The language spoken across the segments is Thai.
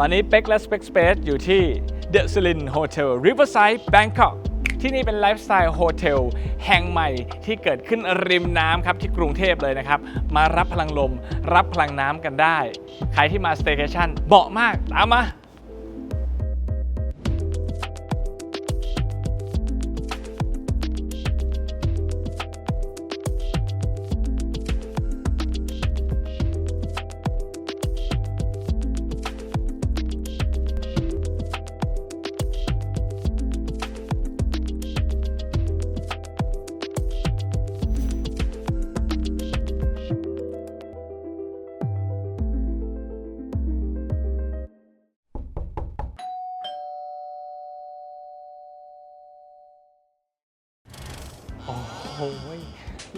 ตอนนี้เป็กและ Spec Space อยู่ที่ The s l i n Hotel Riverside Bangkok ที่นี่เป็นไลฟ์สไตล์โฮเทลแห่งใหม่ที่เกิดขึ้นริมน้ำครับที่กรุงเทพเลยนะครับ มารับพลังลม รับพลังน้ำกันได้ ใครที่มาสเต y c a t i o n เหมาะมากตามมา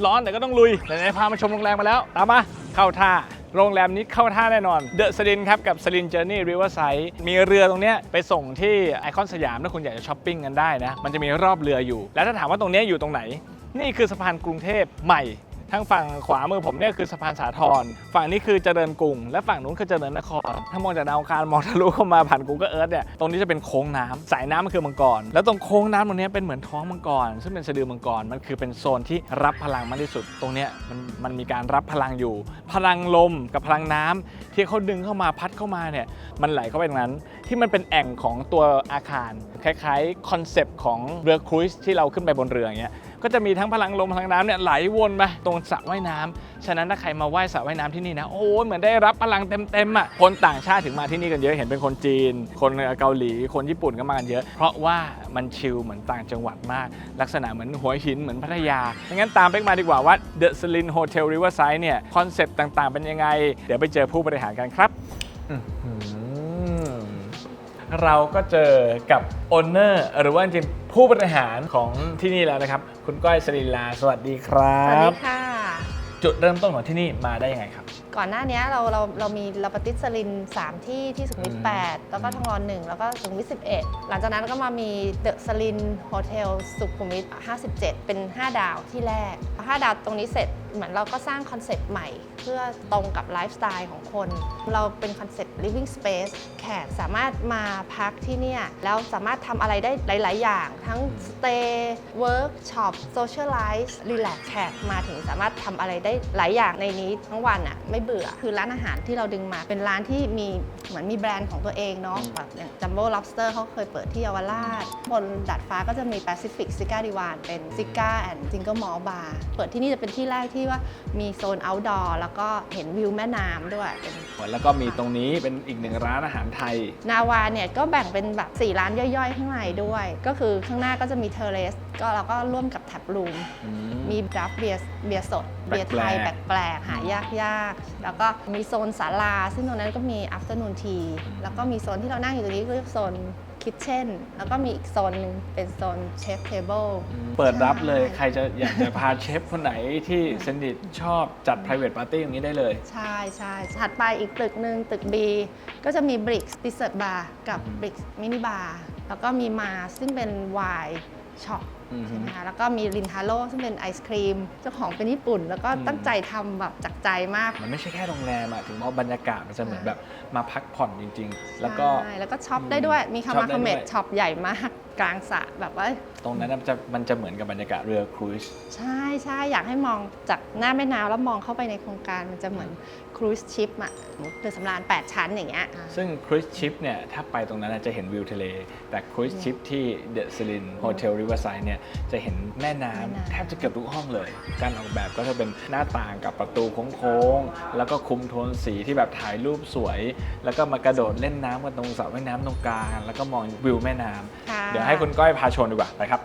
ร้อนแต่ก็ต้องลุยไหนๆพามาชมโรงแรมมาแล้ว ตามมาเข้าท่า โรงแรมนี้เข้าท่าแน่นอน เดอะสลินครับ กับสลินเจอร์นี่ริเวอร์ไซด์มีเรือตรงเนี้ยไปส่งที่ไอคอนสยามถ้าคุณอยากจะช้อปปิ้งกันได้นะ มันจะมีรอบเรืออยู่ แล้วถ้าถามว่าตรงเนี้ยอยู่ตรงไหน นี่คือสะพานกรุงเทพใหม่ ทางฝั่งขวามือผมเนี่ยคือสะพานสาทรฝั่งนี้คือเจริญกรุง และฝั่งนู้นคือเจริญนคร ถ้ามองจากดาวคารมองทะลุเข้ามาผ่านกูก็เอิร์ธเนี่ยตรงนี้จะเป็นโค้งน้ำสายน้ำมันคือมังกร แล้วตรงโค้งน้ำตรงนี้เป็นเหมือนท้องมังกร ซึ่งเป็นสะดือมังกรมันคือเป็นโซนที่รับพลังมากที่สุด ตรงเนี้ยมันมันมีการรับพลังอยู่ พลังลมกับพลังน้ำที่เขาดึงเข้ามาพัดเข้ามาเนี่ยมันไหลเข้าไปตรงนั้น ที่มันเป็นแอ่งของตัวอาคาร คล้ายๆคอนเซปต์ของเรือครูซที่เราขึ้นไปบนเรืออย่างเงี้ย ก็จะมีทั้งพลังลมพลังน้ำเนี่ยไหลวนไปตรงสระว่ายน้ำฉะนั้นถ้าใครมาว่ายสระว่ายน้ำที่นี่นะโอ้เหมือนได้รับพลังเต็มๆอะคนต่างชาติถึงมาที่นี่กันเยอะเห็นเป็นคนจีน คนเกาหลีคนญี่ปุ่นก็มากันเยอะ เพราะว่ามันชิลเหมือนต่างจังหวัดมาก ลักษณะเหมือนหัวหินเหมือนพัทยางั้นตามเป็กมาดีกว่าว่า The Slin Hotel Riverside เนี่ยคอนเซปต์ต่างๆ เป็นยังไง เดี๋ยวไปเจอผู้บริหารกันครับเราก็เจอกับโอนเนอร์หรือว่าจริง ผู้บริหารของที่นี่แล้วนะครับ คุณก้อยสริลาสวัสดีครัสวัสบ ดีค่ะ จุดเริ่มต้นของที่นี่มาได้ยังไงครับ ก่อนหน้านี้เราเราเรามีลาปติสลิน 3 ที่ที่สุขุมวิทอืม 8 แล้วก็ทองหล่อ1 แล้วก็สุขุมวิท11 หลังจากนั้นก็มามีเดอะสลินโฮเทลสุขุมวิท57 เป็น 5 ดาวที่แรกพอ5ดาวตรงนี้เสร็จเหมือนเราก็สร้างคอนเซปต์ใหม่เพื่อตรงกับไลฟ์สไตล์ของคน เราเป็นคอนเซปต์ living space แขกสามารถมาพักที่เนี่ย แล้วสามารถทำอะไรได้หลาย ๆ อย่าง ทั้ง stay work shop socialize relax แขกมาถึงสามารถทำอะไรได้หลายอย่างในนี้ทั้งวันอะไม่เบื่อคือร้านอาหารที่เราดึงมาเป็นร้านที่มีเหมือนมีแบรนด์ของตัวเองเนาะแบบอย่าง Jumbo Lobster เขาเคยเปิดที่เยาวราชบนดาดฟ้าก็จะมี Pacific Cigar Divan เป็น Cigar and Single Malt Bar เปิดที่นี่จะเป็นที่แรกที่ว่ามีโซน outdoor แล้วก็เห็นวิวแม่น้ำด้วยเป็น แล้วก็มีตรงนี้เป็นอีกหนึ่งร้านอาหารไทย นาวาเนี่ยก็แบ่งเป็นแบบ 4 ร้านย่อยๆ ข้างในด้วย ก็คือข้างหน้าก็จะมีเทเรส ก็เราก็ร่วมกับแท็บรูม มีดราฟเบียร์เบียร์สดเบียร์ไทยแปแปลลกกๆ หายากยากๆ แล้วก็มีโซนศาลา ซึ่งตรงนั้นก็มี afternoon tea แล้วก็มีโซนที่เรานั่งอยู่ตรงนี้ก็เรียกโซน คิทเช่นแล้วก็มีอีกโซนหนึ่งเป็นโซนเชฟเทเบิล เปิดรับเลยใช่ใครจะอยากจะพาเชฟคนไหนที่สนิทชอบจัด private party อย่างนี้ได้เลย ใช่ใช่ถัดไปอีกตึกหนึ่งตึก B ก็จะมี Brix Dessert Bar กับ Brix Mini Bar แล้วก็มีมาซึ่งเป็นไวน์ ช็อปอือฮึใช่ไหมคะแล้วก็มีลินทาโร่ซึ่งเป็นไอศครีม เจ้าของเป็นญี่ปุ่น แล้วก็อืมตั้งใจทำแบบจากใจมาก มันไม่ใช่แค่โรงแรมอะถึงว่าบรรยากาศมันจะเหมือนแบบมาพักผ่อนจริง ๆ แล้วก็ใช่แล้วก็ช็อปได้ด้วยมีช็คาอปมาได้คาเมด้ดวยช็อปใหญ่มากกลางสระแบบว่า ตรงนั้นมันจะมันจะเหมือนกับบรรยากาศเรือครูซใช่ใช่อยากให้มองจากหน้าแม่น้ำแล้วมองเข้าไปในโครงการมันจะเหมือนค รูซชิพอะเรือสำราญ8 ชั้นอย่างเงี้ยซึ่งครูซชิพเนี่ยถ้าไปตรงนั้นน่ะจะเห็นวิวทะเล แต่ครูซชิพที่เดอะซิลินโฮเทลริเวอร์ไซด์เนี่ยจะเห็นแม่น้แม่น้ำำแทบจะเกือบทุกห้องเลย การออกแบบก็จะเป็นหน้าต่างกับประตูโค้งๆ แล้วก็คุมโทนสีที่แบบถ่ายรูปสวย แล้วก็มากระโดดเล่นน้ำกันตรงสระว่ายน้ำตรงกลางแล้วก็มองวิวแม่น้ำค่ะเดี๋ยวให้คุณก้อยพาชมดีกว่าไปครับ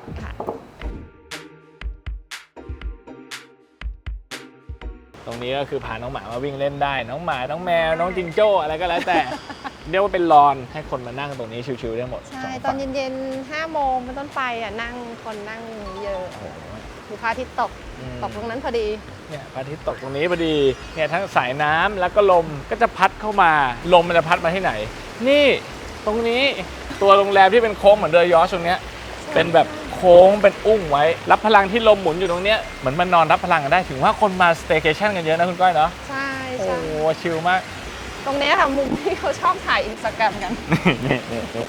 รงนี้ก็คือพาน้องหมามาวิ่งเล่นได้ น้องหมา น้องแมว น้องจิงโจ้อะไรก็แล้วแต่ เรียกว่าเป็นลอนให้คนมานั่งตรงนี้ชิวๆได้หมดใช่สงตอนฝั่งเย็นๆ5โมงเป็นต้นไปอะนั่งคนนั่งเยอะโอ้โหดูพระอาทิตย์ตกอืมตกตรงนั้นพอดีเนี่ยพระอาทิตย์ตกตรงนี้พอดีเนี่ยทั้งสายน้ำแล้วก็ลมก็จะพัดเข้ามาลมมันจะพัดมาที่ไหน นี่ตรงนี้ตัวโรงแรมที่เป็นโค้งเหมือนเรือยอชต์ตรงเนี้ยเป็นแบบ โค้งเป็นอุ้งไว้ รับพลังที่ลมหมุนอยู่ตรงเนี้ยเหมือนมันนอนรับพลังกันได้ถึงว่าคนมาสเต y c a t i o n กันเยอะนะคุณก้อยเนาะใช่โอ้ใช่โหชิลมาก ตรงเนี้ยค่ะมุมที่เขาชอบถ่ายอินสตาแกรมกันนี่นี่นี่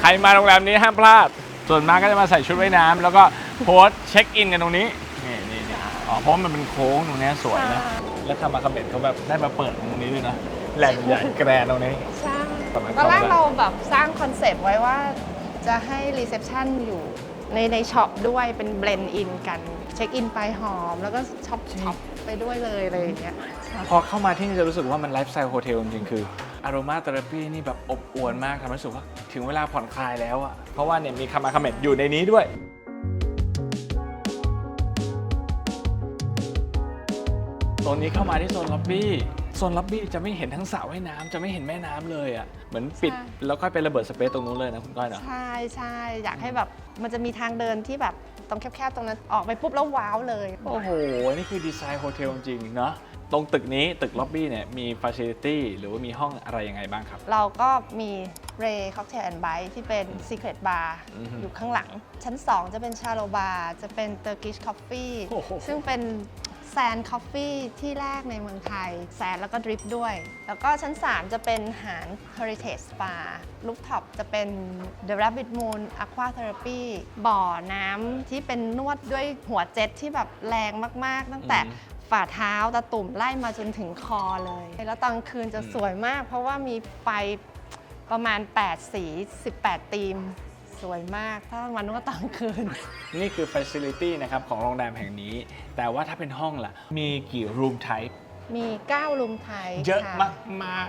ใครมาโรงแรมนี้ห้ามพลาด ส่วนมากก็จะมาใส่ชุดว่ายน้ำแล้วก็โพสต์เช็คอินกันตรงนี้ นี่นี่นี่อ๋อเพราะมันเป็นโค้งตรงเนี้ยสวยนะ ใช่ แล้วทำมาคาเมนเขาแบบได้มาเปิดตรงนี้ด้วยนะ แหล่งใหญ่แกรนตรงนี้ ใช่สมัยก่อนตอนแรกเราแบบสร้างคอนเซปต์ไว้ว่าจะให้รีเซพชันอยู่ ในในช็อปด้วยเป็นเบลนด์อินกัน เช็คอินไปหอม แล้วก็ช็อปช็อปไปด้วยเลยอะไรอย่างเงี้ยใช่พอเข้ามาที่นี่จะรู้สึกว่ามันไลฟ์สไตล์โฮเทลจริงๆคืออารมาเทอราปีนี่แบบอบอวลมากทำให้รู้สึกว่าถึงเวลาผ่อนคลายแล้วอะเพราะว่าเนี่ยมีคามาคาเมนอยู่ในนี้ด้วยโซนนี้เข้ามาที่โซนล็อบบี้ โซนล็อบบี้จะไม่เห็นทั้งสระว่ายน้ำจะไม่เห็นแม่น้ำเลยอะเหมือนปิดใช่ แล้วค่อยไประเบิดสเปซตรงนู้นเลยนะคุณก้อยเนาะ ใช่ใช่อยากให้แบบมันจะมีทางเดินที่แบบตรงแคบๆตรงนั้นออกไปปุ๊บแล้วว้าวเลย โอ้โห นี่คือดีไซน์โฮเทลจริงๆเนาะ ตรงตึกนี้ตึกล็อบบี้เนี่ยมีฟ a ซิลิตี้หรือว่ามีห้องอะไรยังไงบ้างครับ เราก็มีเรย์ค็อกเทลแอนด์ไบที่เป็น Secret Bar อือฮึอยู่ข้างหลัง ชั้น 2 จะเป็นชาโลบาร์จะเป็น Turkish Coffee โอ้โห ซึ่งเป็น แซนคอฟฟี่ที่แรกในเมืองไทย แซนแล้วก็ดริปด้วย แล้วก็ชั้น 3 จะเป็นหาร Heritage Spa ลูกท็อปจะเป็น The Rabbit Moon Aqua Therapy บ่อน้ำที่เป็นนวดด้วยหัวเจ็ตที่แบบแรงมาก ๆ ตั้งแต่อืมฝ่าเท้าตะตุ่มไล่มาจนถึงคอเลย แล้วตอนคืนจะสวยมาก เพราะว่ามีไฟประมาณ 8 สี 18ธีม สวยมากถ้าวันว่าตอนคืน นี่คือฟ a ซิลิตี้นะครับของโรงแรมแห่งนี้ แต่ว่าถ้าเป็นห้องล่ะ มีกี่รูมไทป์ มี9ลุมไทยเยอะค่ มากมาก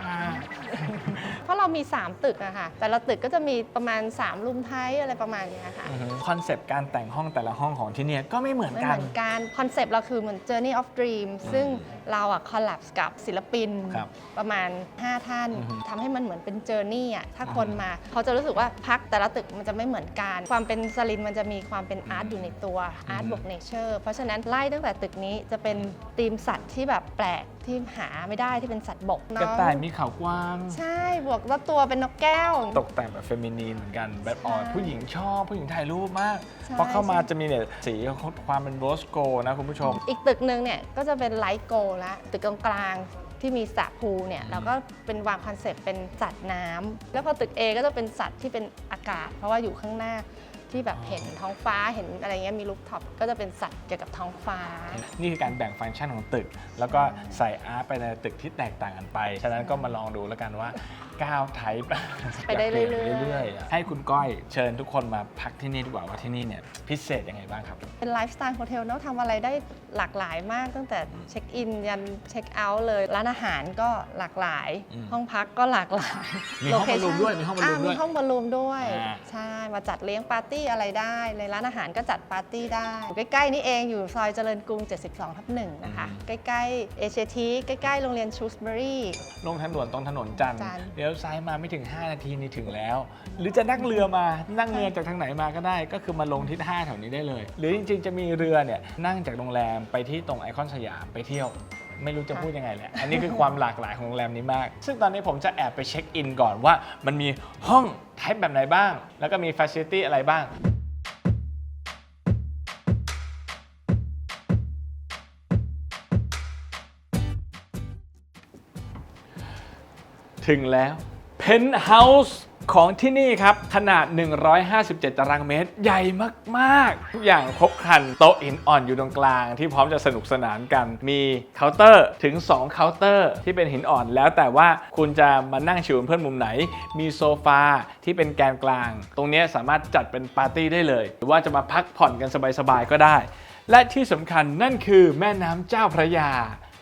เพราะเรามี 3 ตึกอะค่ะ แต่ละตึกก็จะมีประมาณ 3 ลุมไทยอะไรประมาณเนี้ยค่ะคอนเซปต์การแต่งห้องแต่ละห้องของที่เนี่ยก็ไม่เหมือนไม่กัเหน มือนกันคอนเซปต์เราคือเหมือน Journey of Dream ซึ่งเราอะคอล l a p s กับศิลปิน ครับประมาณ 5 ท่านอือฮึทำให้มันเหมือนเป็น Journey อะถ้าอ่าคนมา เขาจะรู้สึกว่าพักแต่ละตึกมันจะไม่เหมือนกัน ความเป็นสลินมันจะมีความเป็นอาร์ตอยู่ในตัวอาร์ตบวกเนเจอร์เพราะฉะนั้นไล่ตั้งแต่ตึกนี้จะเป็นธีมสัตว์ที่แบบแปลกที่หาไม่ได้ที่เป็นสัตว์บกกระต่ายมีเขากว้าง ใช่บวกแล้วตัวเป็นนกแก้ว ตกแต่งแบบเฟมินีนเหมือนกันแบบอ่อนใช่ผู้หญิงชอบผู้หญิงถ่ายรูปมาก ใช่ พอเข้ามาใช่จะมีเนี่ยสีของความเป็นโรสโกนะคุณผู้ชม อีกตึกหนึ่งเนี่ยก็จะเป็นไลท์โกละตึกกลางๆที่มีสระพูลเนี่ยเราก็เป็นวางคอนเซปต์เป็นสัตว์น้ำแล้วพอตึก A ก็จะเป็นสัตว์ที่เป็นอากาศ เพราะว่าอยู่ข้างหน้า ที่แบบเห็นท้องฟ้าเห็นอะไรเงี้ยมีลูกท็อปก็จะเป็นสัตว์เกี่ยวกับท้องฟ้า นี่คือการแบ่งฟังก์ชันของตึก แล้วก็ใส่อาร์ตไปในตึกที่แตกต่างกันไป ฉะนั้นก็มาลองดูแล้วกันว่า9ไทป์ไปได้เรื่อยๆเรื่อยๆ ให้คุณก้อยเชิญทุกคนมาพักที่นี่ดีกว่าว่าที่นี่เนี่ยพิเศษยังไงบ้างครับ เป็นไลฟ์สไตล์โฮเทลเนาะทำอะไรได้หลากหลายมากตั้งแต่เช็คอินยันเช็คเอาท์เลย ร้านอาหารก็หลากหลายอืมห้องพักก็หลากหลายมีห้องบอลลูม Location ด้วยมีห้องบอลลูมาด้วยมีห้องบอลลูมด้วยอ่าใช่มาจัดเลี้ยงปาร์ตี้อะไรได้ ในร้านอาหารก็จัดปาร์ตี้ได้อยู่ใกล้ๆนี่เองอยู่ซอยเจริญกรุง 72ทับหนึ่งนะคะ ใกล้ๆเอเชียทีใกล้ๆโรงเรียนชูสเบอรี่ ลงทางด่วนตรงถนนจันทร์จันทร์ เลี้ยวซ้ายมาไม่ถึง 5 นาทีนี่ถึงแล้ว หรือจะนั่งเรือมานั่งเรือจากทางไหนมาก็ได้ ก็คือมาลงที่ท่าแถวนี้ได้เลย หรือจริงๆจะมีเรือเนี่ยนั่งจากโรงแรมไปที่ตรงไอคอนสยามไปเที่ยว ไม่รู้จะพูดยังไงแหละ อันนี้คือความหลากหลายของโรงแรมนี้มาก ซึ่งตอนนี้ผมจะแอบไปเช็คอินก่อนว่า มันมีห้องไทป์แบบไหนบ้าง แล้วก็มีฟ a ซิลิตี้อะไรบ้างถึงแล้วเพนท์เฮาส์ ของที่นี่ครับ ขนาด 157 ตารางเมตร ใหญ่มากๆ ทุกอย่างครบครัน โต๊ะหินอ่อนอยู่ตรงกลาง ที่พร้อมจะสนุกสนานกัน มีเคาน์เตอร์ถึง 2 เคาน์เตอร์ที่เป็นหินอ่อนแล้วแต่ว่าคุณจะมานั่งชิวเพื่อนมุมไหน มีโซฟาที่เป็นแกนกลาง ตรงนี้สามารถจัดเป็นปาร์ตี้ได้เลย หรือว่าจะมาพักผ่อนกันสบายๆก็ได้ และที่สำคัญนั่นคือแม่น้ำเจ้าพระยา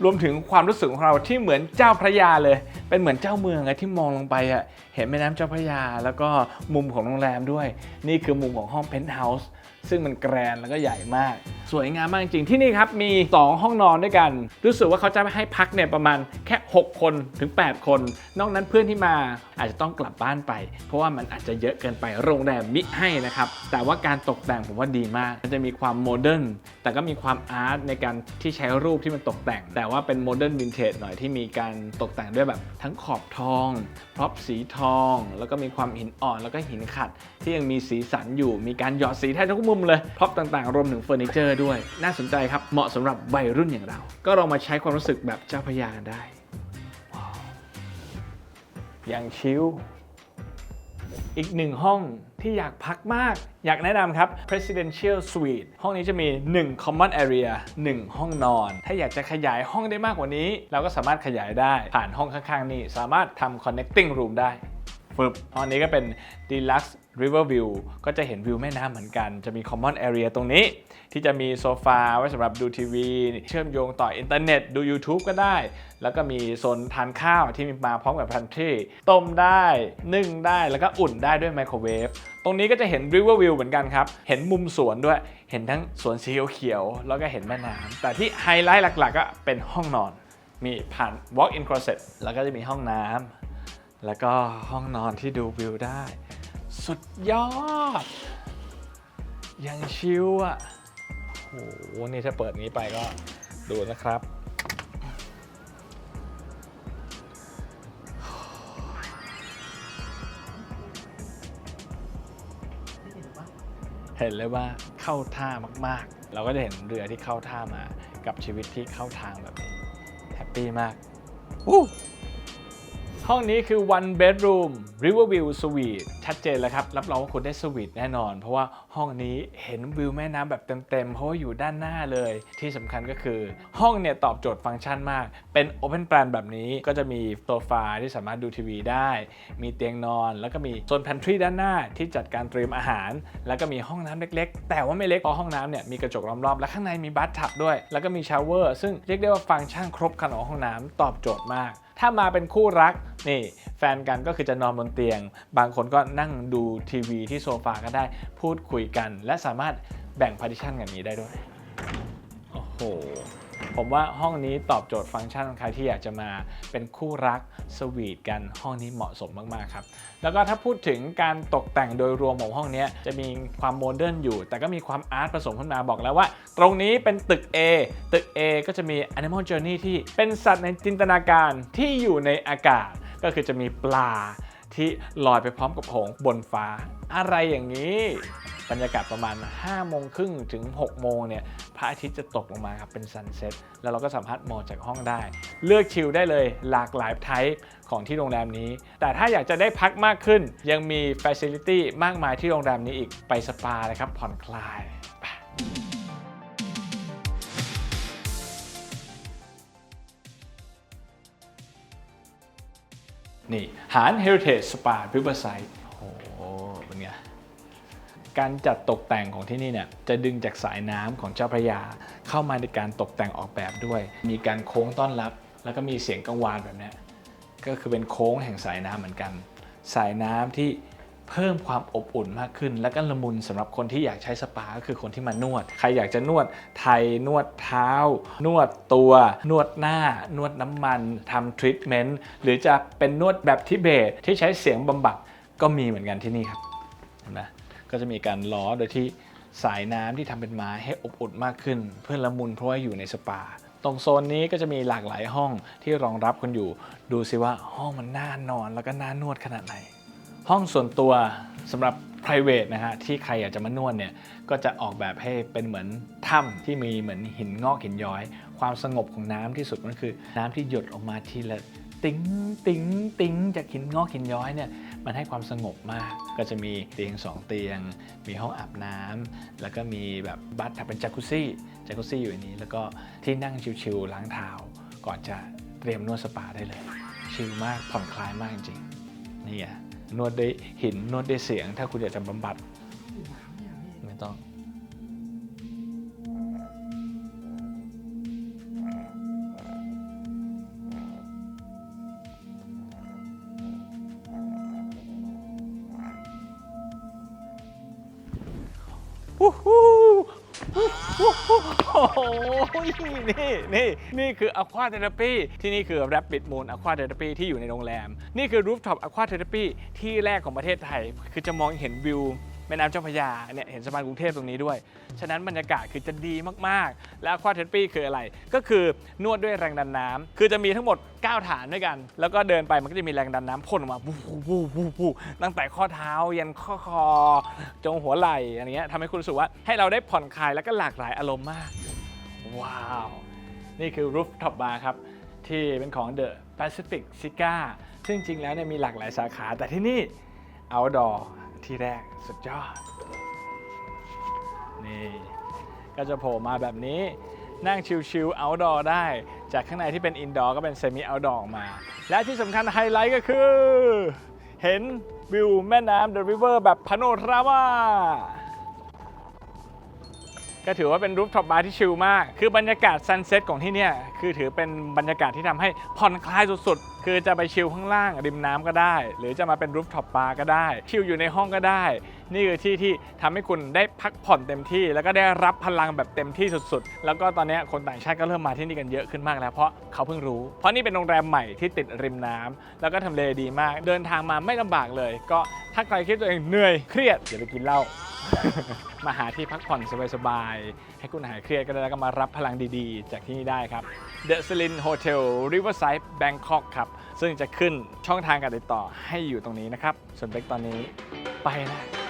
รวมถึงความรู้สึกของเราที่เหมือนเจ้าพระยาเลย เป็นเหมือนเจ้าเมืองอะที่มองลงไปอะเห็นแม่น้ำเจ้าพระยา แล้วก็มุมของโรงแรมด้วย นี่คือมุมของห้องเพนท์เฮาส์ซึ่งมันแกรนแล้วก็ใหญ่มาก สวยงามมากจริงๆที่นี่ครับมี 2 ห้องนอนด้วยกัน รู้สึกว่าเขาจะให้พักเนี่ยประมาณแค่ 6 คนถึง 8 คน นอกนั้นเพื่อนที่มาอาจจะต้องกลับบ้านไป เพราะว่ามันอาจจะเยอะเกินไปโรงแรมมิให้นะครับ แต่ว่าการตกแต่งผมว่าดีมาก มันจะมีความโมเดิร์นแต่ก็มีความอาร์ตในการที่ใช้รูปที่มันตกแต่ง แต่ว่าเป็นโมเดิร์นวินเทจหน่อยที่มีการตกแต่งด้วยแบบทั้งขอบทองพร็อพสีทอง แล้วก็มีความหินอ่อนแล้วก็หินขัด ที่ยังมีสีสันอยู่มีการหยอดสีแทบทุกมุมเลยพร็อพต่างๆ รวมถึงเฟอร์นิเจอร์ด้วย น่าสนใจครับ เหมาะสำหรับวัยรุ่นอย่างเรา ก็ลองมาใช้ความรู้สึกแบบเจ้าพระยากันได้อย่างชิลอีกหนึ่งห้องที่อยากพักมาก อยากแนะนำครับ Presidential Suite ห้องนี้จะมี 1 Common Area 1 ห้องนอน ถ้าอยากจะขยายห้องได้มากกว่านี้ เราก็สามารถขยายได้ ผ่านห้องข้างๆ นี้สามารถทำ Connecting Room ได้ฟึบห้องนี้ก็เป็น Deluxe River View ก็จะเห็นวิวแม่น้ำเหมือนกัน จะมี Common Area ตรงนี้ ที่จะมีโซฟาไว้สำหรับดูทีวี เชื่อมโยงต่ออินเทอร์เน็ต ดู YouTube ก็ได้ แล้วก็มีโซนทานข้าวที่มีมาพร้อมกับพันทรีต้มได้ นึ่งได้แล้วก็อุ่นได้ด้วยไมโครเวฟตรงนี้ก็จะเห็น River View เหมือนกันครับ เห็นมุมสวนด้วย เห็นทั้งสวนสีเขียวๆแล้วก็เห็นแม่น้ำแต่ที่ไฮไลท์หลักๆ ก็เป็นห้องนอน มีผ่าน walk-in closet แล้วก็จะมีห้องน้ำแล้วก็ห้องนอนที่ดูวิวได้ สุดยอด ยังชิลอะโอ้โห นี่ถ้าเปิดนี้ไปก็ดูนะครับ เห็นเลยว่าเข้าท่ามากๆ เราก็จะเห็นเรือที่เข้าท่ามา กับชีวิตที่เข้าทางแบบนี้ แฮปปี้มากวู้ ห้องนี้คือ one bedroom riverview suite ชัดเจนแล้วครับ รับรองว่าคุณได้สวีทแน่นอน เพราะว่าห้องนี้เห็นวิวแม่น้ำแบบเต็มๆ เพราะว่าอยู่ด้านหน้าเลย ที่สำคัญก็คือห้องเนี่ยตอบโจทย์ฟังก์ชันมาก เป็น open plan แบบนี้ก็จะมีโซฟาที่สามารถดูทีวีได้ มีเตียงนอน แล้วก็มีโซน pantry ด้านหน้าที่จัดการเตรียมอาหาร แล้วก็มีห้องน้ำเล็กๆ แต่ว่าไม่เล็กเพราะห้องน้ำเนี่ยมีกระจกล้อมรอบและข้างในมีบัตทับด้วย แล้วก็มีชาวเวอร์ซึ่งเรียกได้ว่าฟังก์ชันครบครันของห้องน้ำตอบโจทย์มาก ถ้ามาเป็นคู่รัก นี่แฟนกันก็คือจะนอนบนเตียง บางคนก็นั่งดูทีวีที่โซฟาก็ได้พูดคุยกัน และสามารถแบ่งพาร์ติชันกันนี้ได้ด้วย โอ้โห ผมว่าห้องนี้ตอบโจทย์ฟังก์ชันของใครที่อยากจะมาเป็นคู่รักสวีทกันห้องนี้เหมาะสมมาก ๆ ครับ แล้วก็ถ้าพูดถึงการตกแต่งโดยรวมของห้องนี้จะมีความโมเดิร์นอยู่ แต่ก็มีความอาร์ตผสมขึ้นมาบอกแล้วว่า ตรงนี้เป็นตึก A ตึก A ก็จะมี Animal Journey ที่เป็นสัตว์ในจินตนาการที่อยู่ในอากาศ ก็คือจะมีปลาที่ลอยไปพร้อมกับหงบนฟ้า อะไรอย่างนี้ บรรยากาศประมาณ 5 โมงครึ่งถึง 6 โมงเนี่ยพระอาทิตย์จะตกลงมาครับเป็นซันเซ็ตแล้วเราก็สามารถมองจากห้องได้ เลือกชิลได้เลยหลากหลายไทป์ของที่โรงแรมนี้ แต่ถ้าอยากจะได้พักมากขึ้น ยังมีฟ a ซิลิตี้มากมายที่โรงแรมนี้อีกไปสปาเลยครับผ่อนคลายไป นี่หาร Heritage Spa Riverside โอ้โหเป็นไง การจัดตกแต่งของที่นี่เนี่ยจะดึงจากสายน้ำของเจ้าพระยา เข้ามาในการตกแต่งออกแบบด้วย มีการโค้งต้อนรับ แล้วก็มีเสียงกังวานแบบเนี้ยก็คือเป็นโค้งแห่งสายน้ำเหมือนกัน สายน้ำที่ เพิ่มความอบอุ่นมากขึ้น และก็ละมุนสำหรับคนที่อยากใช้สปาก็คือคนที่มานวด ใครอยากจะนวดไทยนวดเท้า นวดตัว นวดหน้า นวดน้ำมันทำทรีทเมนต์หรือจะเป็นนวดแบบทิเบตที่ใช้เสียงบำบัดก็มีเหมือนกันที่นี่ครับเห็นไหมก็จะมีการล้อโดยที่สายน้ำที่ทำเป็นไม้ให้อบอุ่นมากขึ้น เพื่อละมุนเพราะว่าอยู่ในสปา ตรงโซนนี้ก็จะมีหลากหลายห้องที่รองรับคนอยู่ ดูสิว่าห้องมันน่านอนแล้วก็น่านวดขนาดไหน ห้องส่วนตัวสำหรับ private นะฮะที่ใครอยากจะมานวดเนี่ยก็จะออกแบบให้เป็นเหมือนถ้ำที่มีเหมือนหินงอกหินย้อย ความสงบของน้ำที่สุดมันคือ น้ำที่หยดออกมาทีละติ้งติ้งติ้งจากหินงอกหินย้อยเนี่ยมันให้ความสงบมาก ก็จะมีเตียงสองเตียง มีห้องอาบน้ำแล้วก็มีแบบบัตทับเป็นจากุซี่จากุซี่อยู่ในนี้ แล้วก็ที่นั่งชิวๆล้างเท้า ก่อนจะเตรียมนวดสปาได้เลย ชิลมากผ่อนคลายมากจริงๆนี่อะ นวดด้วยหินนวดด้วยเสียง ถ้าคุณอยากจะบำบัดไม่ต้อง ฮู้ฮู้ โอ้โหนี่นี่นี่คืออควาเทอราปีที่นี่คือ Rapid Moon Aqua Therapy ที่อยู่ในโรงแรม นี่คือ Rooftop Aqua Therapy ที่แรกของประเทศไทย คือจะมองเห็นวิว แม่น้ำเจ้าพระยาเนี่ยเห็นสะพานกรุงเทพตรงนี้ด้วย ฉะนั้นบรรยากาศคือจะดีมากๆ และ Aqua Therapy คืออะไร ก็คือนวดด้วยแรงดันน้ำคือจะมีทั้งหมด 9 ฐานด้วยกัน แล้วก็เดินไปมันก็จะมีแรงดันน้ำพ่นออกมาวูบูบูบูบตั้งแต่ข้อเท้ายันข้อคอ จงหัวไหล่อะไรเงี้ยทำให้คุณรู้สึกว่าให้เราได้ผ่อนคลายแล้วก็หลากหลายอารมณ์มาก ว้าว นี่คือ Rooftop Bar ครับที่เป็นของ The Pacific Cigar ซึ่งจริงแล้วเนี่ยมีหลากหลายสาขาแต่ที่นี่ outdoor ที่แรกสุดยอด นี่ ก็จะโผล่มาแบบนี้นั่งชิลๆ outdoor ได้ จากข้างในที่เป็น indoor ก็เป็น semi outdoor ออกมา และที่สำคัญไฮไลท์ก็คือ เห็นวิวแม่น้ำ The River แบบพาโนรามา ก็ถือว่าเป็นรูฟท็อปบาร์ที่ชิลมาก คือบรรยากาศซันเซ็ตของที่เนี่ยคือถือเป็นบรรยากาศที่ทำให้ผ่อนคลายสุดๆ คือจะไปชิลข้างล่างริมน้ำก็ได้ หรือจะมาเป็นรูฟท็อปบาร์ก็ได้ ชิลอยู่ในห้องก็ได้ นี่คือที่ที่ทำให้คุณได้พักผ่อนเต็มที่ แล้วก็ได้รับพลังแบบเต็มที่สุดๆ แล้วก็ตอนนี้คนต่างชาติก็เริ่มมาที่นี่กันเยอะขึ้นมากแล้วเพราะเขาเพิ่งรู้ เพราะนี่เป็นโรงแรมใหม่ที่ติดริมน้ำแล้วก็ทำเลดีมาก เดินทางมาไม่ลำบากเลย ก็ถ้าใครคิดตัวเองเหนื่อยเครียดอย่าไปกินเหล้า มาหาที่พักผ่อนสบายๆ ให้คุณหายเครียดก็ได้แล้วก็มารับพลังดีๆ จากที่นี่ได้ครับ The s l i n Hotel Riverside Bangkok ครับ ซึ่งจะขึ้นช่องทางการติดต่อให้อยู่ตรงนี้นะครับ ส่วนเบกตอนนี้ไปแล้ว